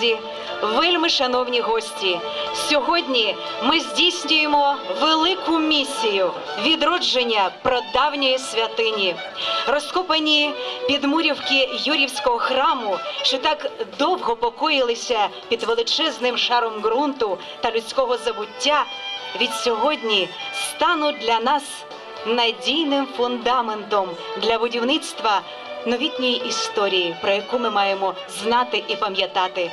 друзі, вельми шановні гості. Сьогодні ми здійснюємо велику місію відродження прадавньої святині. Розкопані підмурівки Юрівського храму, що так довго покоїлися під величезним шаром ґрунту та людського забуття, від сьогодні стануть для нас надійним фундаментом для будівництва новітньої історії, про яку ми маємо знати і пам'ятати.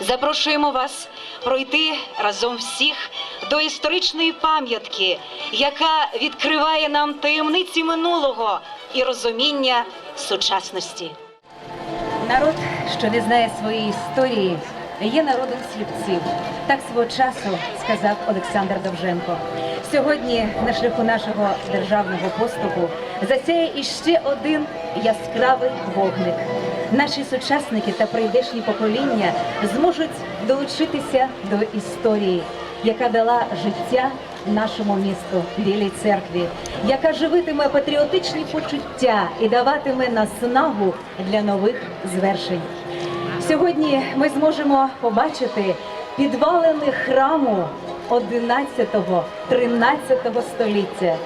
Запрошуємо вас пройти разом всіх до історичної пам'ятки, яка відкриває нам таємниці минулого і розуміння сучасності. Народ, що не знає своєї історії, є народом сліпців. Так свого часу сказав Олександр Довженко. Сьогодні на шляху нашого державного поступу засяє іще один яскравий вогник. Наші сучасники та прийдешні покоління зможуть долучитися до історії, яка дала життя нашому місту Білій церкві, яка живитиме патріотичні почуття і даватиме наснагу для нових звершень. Сьогодні ми зможемо побачити підвалини храму 11-13 століття.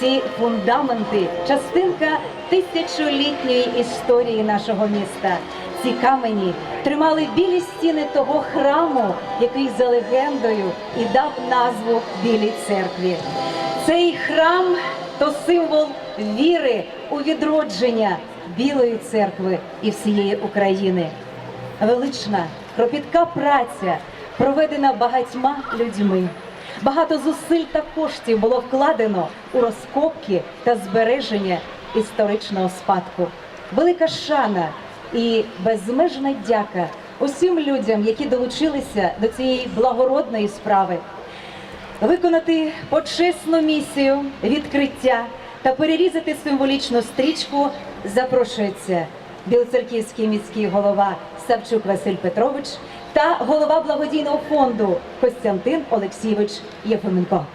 Ці фундаменти частинка тисячолітньої історії нашого міста. Ці камені тримали білі стіни того храму, який за легендою і дав назву Білій церкві. Цей храм то символ віри у відродження Білої церкви і всієї України. Велична, кропітка праця, проведена багатьма людьми. Багато зусиль та коштів було вкладено у розкопки та збереження історичного спадку. Велика шана і безмежна дяка усім людям, які долучилися до цієї благородної справи. Виконати почесну місію відкриття та перерізати символічну стрічку запрошується Білоцерківський міський голова Савчук Василь Петрович та голова благодійного фонду Костянтин Олексійович Єфименко.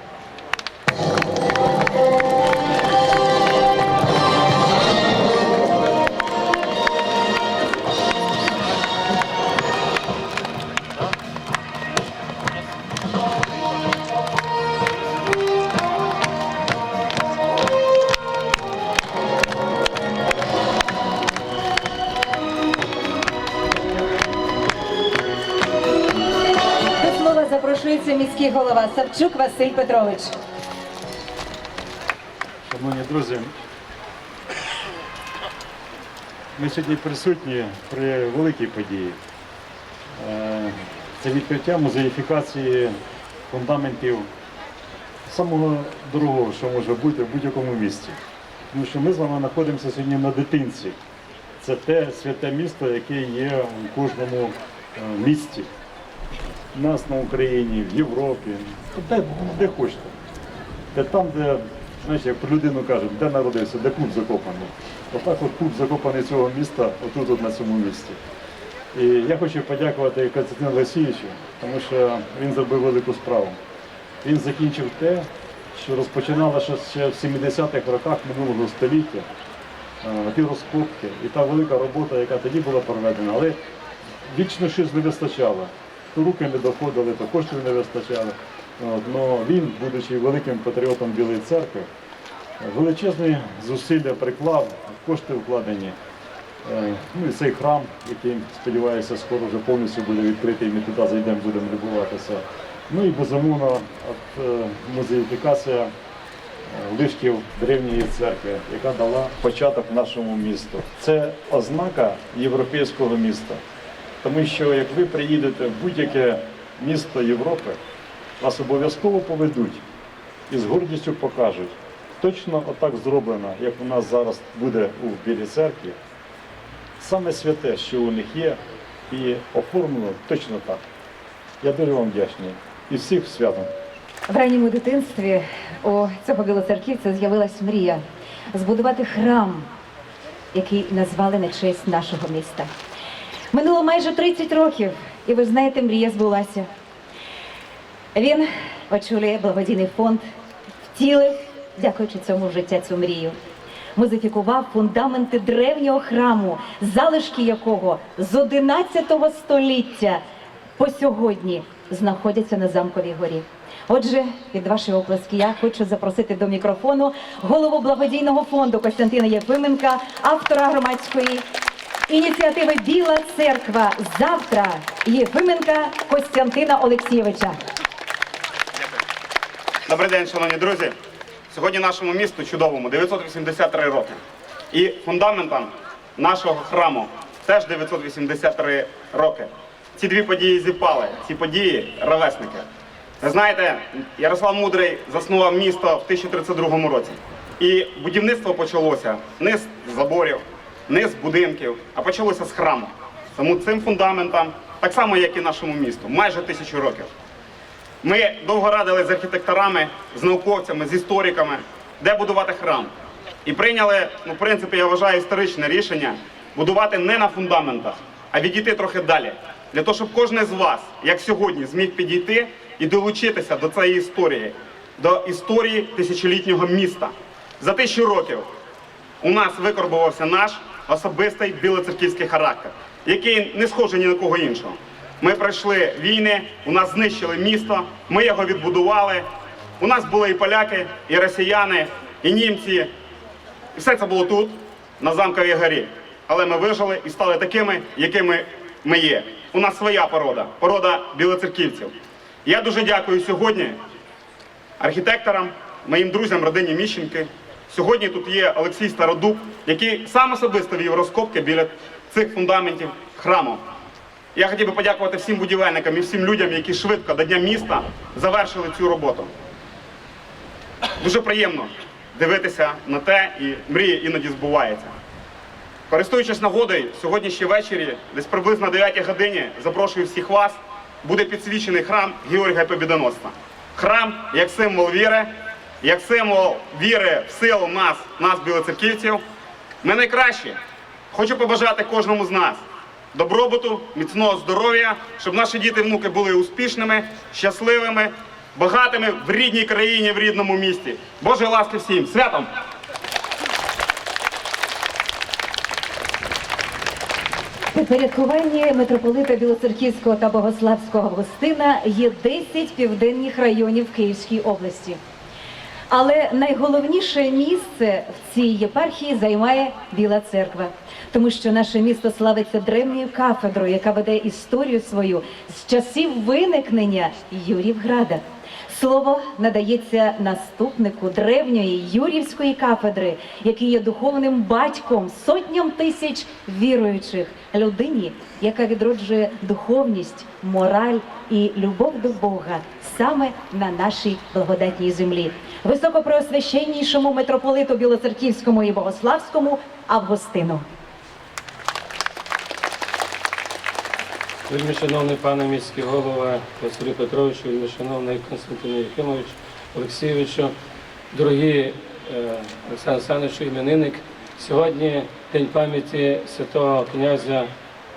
Міський голова Савчук Василь Петрович. Шановні друзі, ми сьогодні присутні при великій події. Е, Це відкриття музеїфікації фундаментів самого дорогого, що може бути в будь-якому місті. Тому що ми з вами знаходимося сьогодні на дитинці. Це те святе місто, яке є в кожному е, місті. Нас на Україні, в Європі, де, де хочете. Де там, де, знаєш, як про людину кажуть, де народився, де пуп закопаний. Отак от пуп закопаний цього міста, отут от на цьому місці. І я хочу подякувати Константину Олексійовичу, тому що він зробив велику справу. Він закінчив те, що розпочиналося ще в 70-х роках минулого століття. Е, Ті розкопки і та велика робота, яка тоді була проведена, але вічно щось не вистачало. Руки не доходили, то коштів не вистачало. Но він, будучи великим патріотом Білої церкви, величезні зусилля приклав, кошти вкладені. Е, Ну і цей храм, який, сподіваюся, скоро вже повністю буде відкритий, ми туди зайдемо, будемо любуватися. Ну і безумовно, е, музеїфікація е, лишків древньої церкви, яка дала початок нашому місту. Це ознака європейського міста. Тому що як ви приїдете в будь-яке місто Європи, вас обов'язково поведуть і з гордістю покажуть. Точно отак зроблено, як у нас зараз буде у Білій церкві. Саме святе, що у них є, і оформлено точно так. Я дуже вам вдячний. І всіх святом. В ранньому дитинстві у цього білоцерківця з'явилась мрія збудувати храм, який назвали на честь нашого міста. Минуло майже 30 років, і ви знаєте, мрія збулася. Він очолює благодійний фонд, втілив, дякуючи цьому життя цю мрію. музифікував фундаменти древнього храму, залишки якого з 11 століття по сьогодні знаходяться на замковій горі. Отже, від вашої оплески я хочу запросити до мікрофону голову благодійного фонду Костянтина Єфименка, автора громадської ініціативи Біла церква завтра Єфименка Костянтина Олексійовича. Добрий день, шановні друзі. Сьогодні нашому місту чудовому 983 роки. І фундаментам нашого храму теж 983 роки. Ці дві події зіпали, ці події ровесники. Ви знаєте, Ярослав Мудрий заснував місто в 1032 році. І будівництво почалося не з заборів, не з будинків, а почалося з храму. Тому цим фундаментам, так само як і нашому місту, майже тисячу років. Ми довго радили з архітекторами, з науковцями, з істориками, де будувати храм. І прийняли, ну, в принципі, я вважаю, історичне рішення будувати не на фундаментах, а відійти трохи далі. Для того, щоб кожен з вас, як сьогодні, зміг підійти і долучитися до цієї історії, до історії тисячолітнього міста. За тисячу років у нас викорбувався наш особистий білоцерківський характер, який не схожий ні на кого іншого. Ми пройшли війни, у нас знищили місто, ми його відбудували. У нас були і поляки, і росіяни, і німці. І все це було тут, на замковій горі. Але ми вижили і стали такими, якими ми є. У нас своя порода, порода білоцерківців. Я дуже дякую сьогодні архітекторам, моїм друзям, родині Міщенки. Сьогодні тут є Олексій Стародуб, який сам особисто вів розкопки біля цих фундаментів храму. Я хотів би подякувати всім будівельникам і всім людям, які швидко до Дня міста завершили цю роботу. Дуже приємно дивитися на те, і мрія іноді збувається. Користуючись нагодою, сьогодні ще ввечері, десь приблизно о 9 годині, запрошую всіх вас, буде підсвічений храм Георгія Побідоносця. Храм як символ віри, як символ віри в силу нас, нас, білоцерківців. Ми найкращі. Хочу побажати кожному з нас добробуту, міцного здоров'я, щоб наші діти і внуки були успішними, щасливими, багатими в рідній країні, в рідному місті. Божої ласки всім! Святом! Підпорядкуванні митрополита Білоцерківського та Богославського Августина є 10 південних районів Київської області. Але найголовніше місце в цій єпархії займає Біла церква, тому що наше місто славиться древньою кафедрою, яка веде історію свою з часів виникнення Юрівграда. Слово надається наступнику древньої Юрівської кафедри, який є духовним батьком сотням тисяч віруючих людині, яка відроджує духовність, мораль і любов до Бога саме на нашій благодатній землі. Високопреосвященнішому митрополиту Білоцерківському і Богославському Августину. Вельми шановний пане міський голова Василю Петровичу, вельми шановний Константину Єфимовичу, Олексійовичу, дорогі е, Олександр Олександровичу, іменинник. Сьогодні день пам'яті святого князя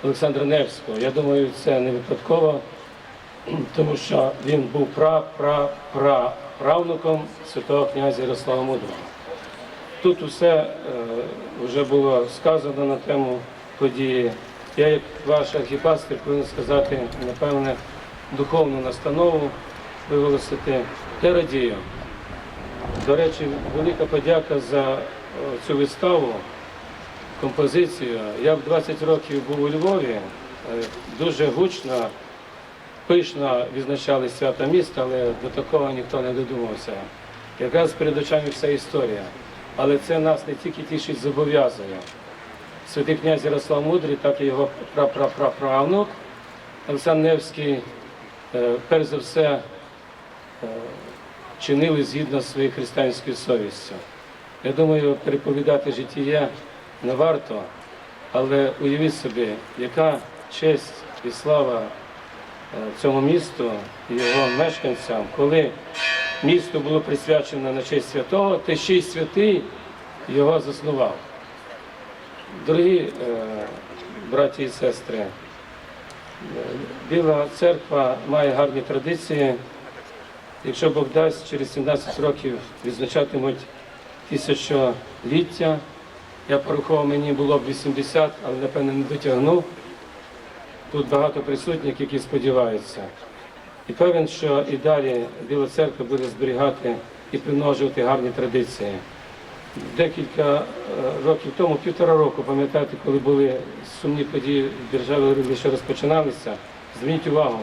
Олександра Невського. Я думаю, це не випадково, тому що він був пра-пра-пра правнуком святого князя Ярослава Мудрого. Тут усе е, вже було сказано на тему події. Я, як ваш архіпастир, повинен сказати, напевне, духовну настанову виголосити. Я радію. До речі, велика подяка за е, цю виставу, композицію. Я в 20 років був у Львові, е, дуже гучно, пишно відзначали свята міста, але до такого ніхто не додумався. Якраз перед очами вся історія. Але це нас не тільки тішить, зобов'язує. Святий князь Ярослав Мудрий, так і його прапраправнук Олександр Невський, е, перш за все, е, чинили згідно зі своєю християнською совістю. Я думаю, переповідати життя не варто, але уявіть собі, яка честь і слава е, цьому місту і його мешканцям, коли місто було присвячено на честь святого, та ще й святий його заснував. Дорогі е, браті і сестри, е, Біла церква має гарні традиції. Якщо Бог дасть, через 17 років відзначатимуть тисячоліття. Я порахував, мені було б 80, але напевно не дотягнув. Тут багато присутніх, які сподіваються. І певен, що і далі Біла церква буде зберігати і примножувати гарні традиції. Декілька е, років тому, півтора року, пам'ятаєте, коли були сумні події в державі, лише розпочиналися, зверніть увагу,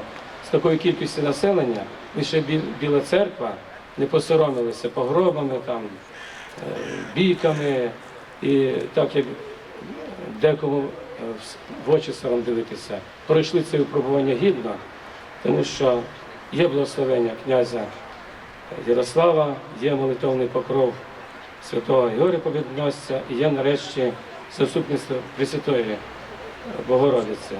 з такою кількістю населення лише Біла церква не посоромилися погробами, там, е, бійками і так як декому е, в- очі сором дивитися. Пройшли це випробування гідно, тому що є благословення князя Ярослава, є молитовний покров святого Георгія Побідносця і є нарешті заступництво Пресвятої Богородиці.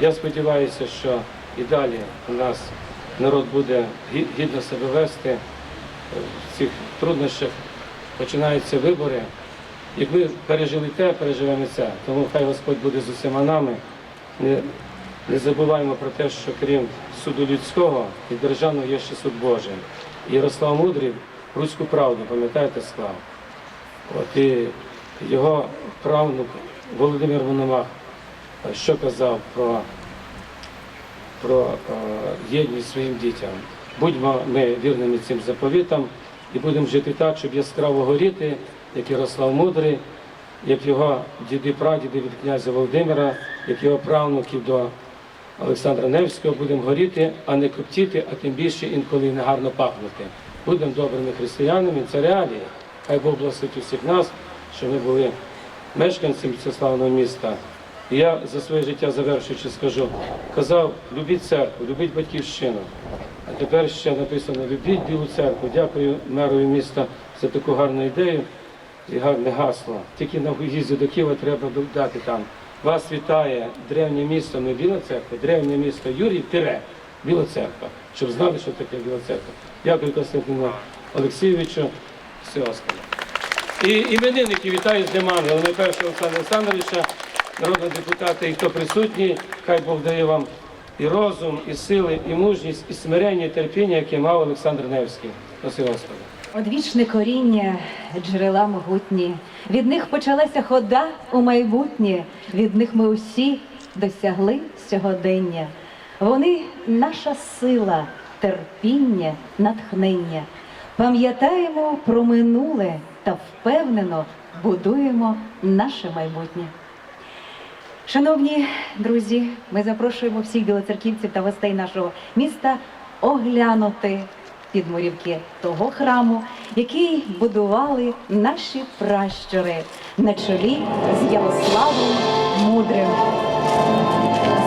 Я сподіваюся, що і далі у нас народ буде гідно себе вести в цих труднощах. Починаються вибори. Як ми пережили те, переживемо це. Тому хай Господь буде з усіма нами. Не, не забуваємо про те, що крім суду людського і державного є ще суд Божий. Ярослав Мудрий руську правду, пам'ятаєте, склав. От і його правнук Володимир Мономах е, що казав про, про е, єдність своїм дітям. Будьмо ми вірними цим заповітам і будемо жити так, щоб яскраво горіти, як Ярослав Мудрий, як його діди прадіди від князя Володимира, як його правнуків до Олександра Невського будемо горіти, а не коптіти, а тим більше інколи негарно пахнути. Будемо добрими християнами, це реалії. Хай Бог благословить усіх нас, що ми були мешканцями цього славного міста. І я за своє життя завершуючи скажу, казав, любіть церкву, любіть батьківщину. Тепер ще написано Любіть Білу церкву. Дякую мерові міста за таку гарну ідею і гарне гасло. Тільки на в'їзді до Києва треба додати там. Вас вітає древнє місто, не Біла церква, древнє місто Юрій Тире, Біла церква, щоб знали, що таке Біла церква. Дякую Константину Олексійовичу. Все остальне. І іменинники вітаю з Днем Ангела. Найперше Олександра Олександровича, народного депутата, і хто присутній, хай Бог дає вам і розум, і сили, і мужність, і смирення, і терпіння, яке мав Олександр Невський. Спасибо Господи. Одвічне коріння, джерела могутні. Від них почалася хода у майбутнє. Від них ми усі досягли сьогодення. Вони наша сила, терпіння, натхнення. Пам'ятаємо про минуле та впевнено будуємо наше майбутнє. Шановні друзі, ми запрошуємо всіх білоцерківців та гостей нашого міста оглянути підмурівки того храму, який будували наші пращури на чолі з Ярославом Мудрим.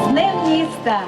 З Днем міста!